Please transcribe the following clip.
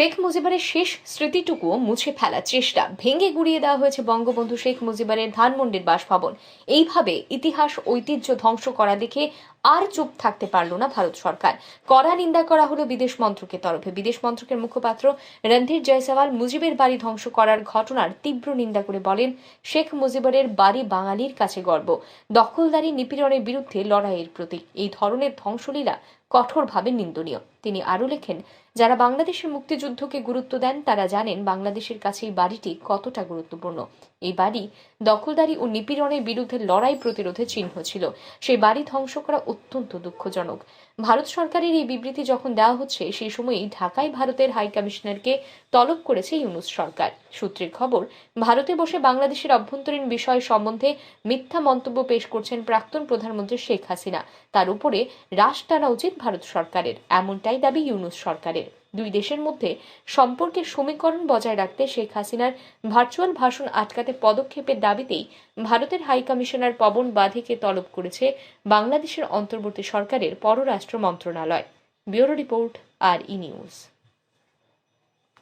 শেখ মুজিবের শেষ স্মৃতিটুকুও মুছে ফেলার চেষ্টা ভেঙে গুড়িয়ে দেওয়া হয়েছে বঙ্গবন্ধু শেখ মুজিবের ধানমন্ডির বাসভবন। এইভাবে ইতিহাস, ঐতিহ্য ধ্বংস করা দেখে আর চুপ থাকতে পারল না ভারত সরকার। কড়া নিন্দা করা হলো বিদেশ মন্ত্রকের তরফে। বিদেশ মন্ত্রকের মুখপাত্র রণধীর জয়সওয়াল মুজিবের বাড়ি ধ্বংস করার ঘটনার তীব্র নিন্দা করে বলেন, শেখ মুজিবের বাড়ি বাঙালির কাছে গর্ব। দখলদারি নিপীড়নের বিরুদ্ধে লড়াইয়ের প্রতীক। এই ধরনের ধ্বংসলীলা কঠোরভাবে নিন্দনীয়। তিনি আরও লেখেন, যারা বাংলাদেশের মুক্তিযুদ্ধকে গুরুত্ব দেন, তারা জানেন বাংলাদেশের কাছে এই বাড়িটি কতটা গুরুত্বপূর্ণ। এই বাড়ি দখলদারি ও নিপীড়নের বিরুদ্ধে লড়াই প্রতিরোধে চিহ্ন ছিল। সেই বাড়ি ধ্বংস করা অত্যন্ত দুঃখজনক। ভারত সরকারের এই বিবৃতি যখন দেওয়া হচ্ছে, সেই সময়ই ঢাকায় ভারতের হাই কমিশনারকে তলব করেছে ইউনুস সরকার। সূত্রের খবর, ভারতে বসে বাংলাদেশের অভ্যন্তরীণ বিষয় সম্বন্ধে মিথ্যা মন্তব্য পেশ করছেন প্রাক্তন প্রধানমন্ত্রী শেখ হাসিনা। তার উপরে রাশ টানা উচিত ভারত সরকারের। এমনটাই দাবি ইউনুস সরকারের। দুই দেশের মধ্যে সম্পর্কের সমীকরণ বজায় রাখতে শেখ হাসিনার ভার্চুয়াল ভাষণ আটকাতে পদক্ষেপের দাবিতেই ভারতের হাই কমিশনার পবন বাধেকে তলব করেছে বাংলাদেশের অন্তর্বর্তী সরকারের পররাষ্ট্র মন্ত্রণালয়। ব্যুরো রিপোর্ট, আর ই নিউজ।